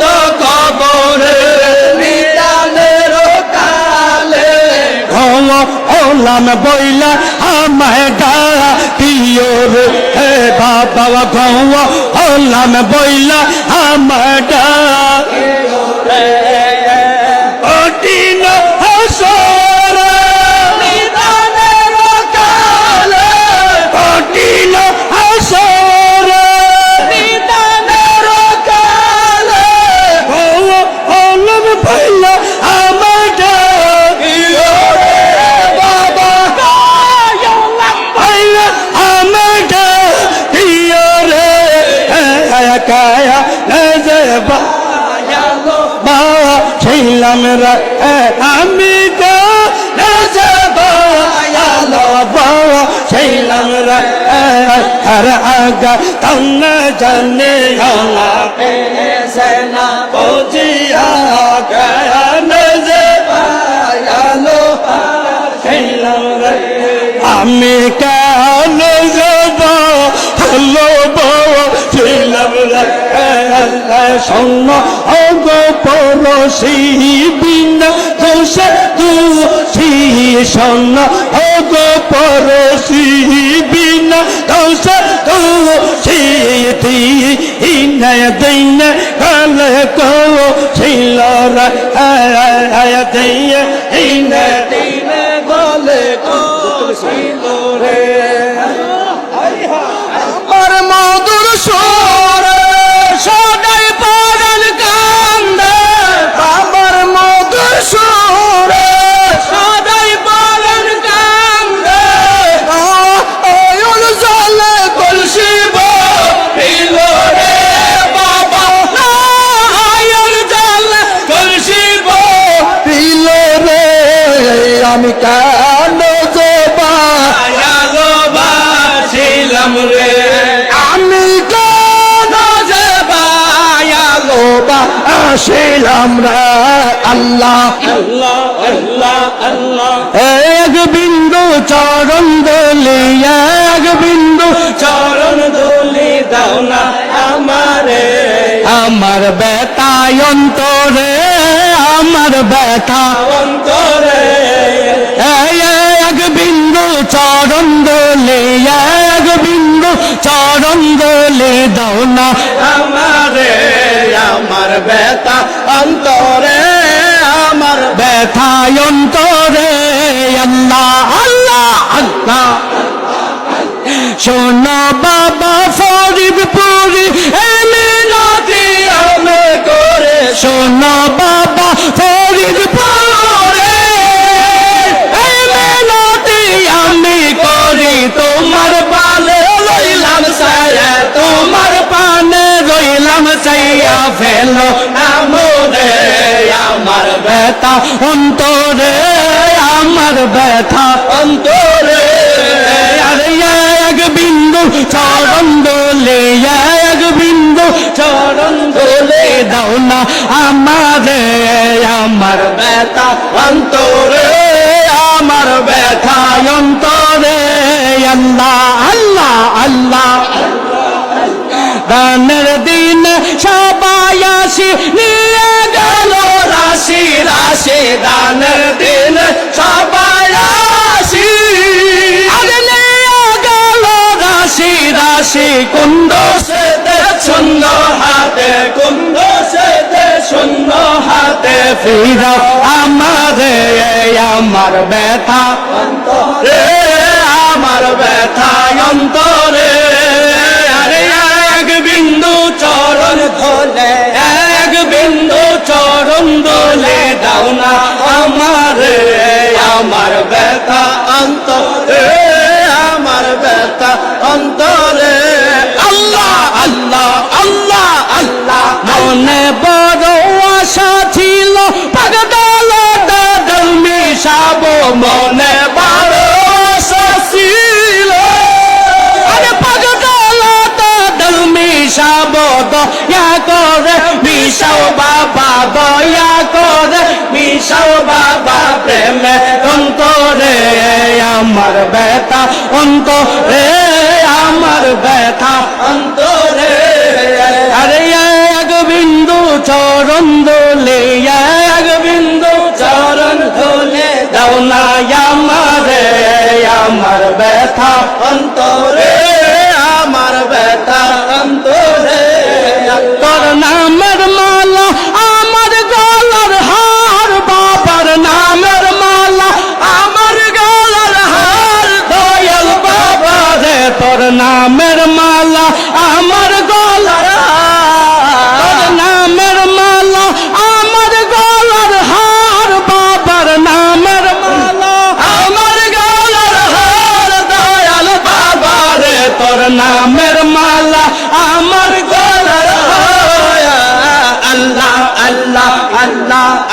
তো কবরে নিদানের কালে ঘম ওলাম বইলা আমায় ডারা দিও রে। হে বাবা ঘম ওলাম বইলা আমায় ডারা কঠিন বাবা আমি গো রে হর আগা তন্ন জানে আলা সেনা পৌঁছিয়া গয়া সন্ন অগ পরশি বিনা দোষ দুষি সন্ন অগ পরশি বিনা দোষ দুষি দিন দিন কাল কো ছিল রে দিন দিন গলে ছিল রে আমি কেন জবা ছিলাম রে। আমি কেন যাবায়ালো জবা আসিলাম রে। আল্লাহ আল্লাহ আল্লাহ আল্লাহ। এক বিন্দু চরণ দলি এক বিন্দু চরণ ধুলি দাও না আমারে। আমার বেতায় অন্তরে আমার ব্যথা অন্তরে চরণ দলে এক বিন্দু চরণ দলে দাও না। আমারে আমার বেতা অন্তরে আমার ব্যথায় অন্তরে আল্লাহ আল্লাহ আল্লাহ। শোনো বাবা ফরিদপুরি এমিনাতি আমি করে। শোনো চাইয়া ফেলো নামরে আমার ব্যথা, অন্তরে আমার ব্যথা, অন্তরে। আরে এক বিন্দু চরণ দোলে এক বিন্দু চরণ দোলে দাও না আমারে আমার বেতা অন্তরে। দানের দিন সবাই নিয়ে গেল রাশি রাশি দানের দিন সবাই আসি। নিয়ে গেল রাশি রাশি কুন্দ সেতে শূন্য হাতে কুন্দ সেতে শূন্য হাতে। ফিরা আমারে আমার ব্যথা। রে দোলে দাও না আমারে, আমার ব্যথা অন্তরে, আমার ব্যথা অন্তরে। আল্লাহ আল্লাহ আল্লাহ আল্লাহ। মনে বড় আশা ছিল পাগদাল দাদল মিশাব। মনে বড় আশা ছিল, আরে পাগদাল দাদল মিশাব। দয়া করে মিশাও বাবা দয়া করে মিশাও বাবা প্রেমে অন্তরে, আমার ব্যথা, অন্তরে, আমার ব্যথা, অন্তরে। আরে, এক বিন্দু চরণ দোলে এক বিন্দু চরণ ধোলে, দাও না আমার আমার ব্যথা, অন্তরে, আমার ব্যথা, অন্তরে। তোর নাম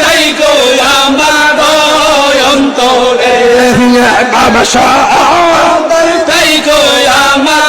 তাই গো আমার অন্তরে। তাই আমার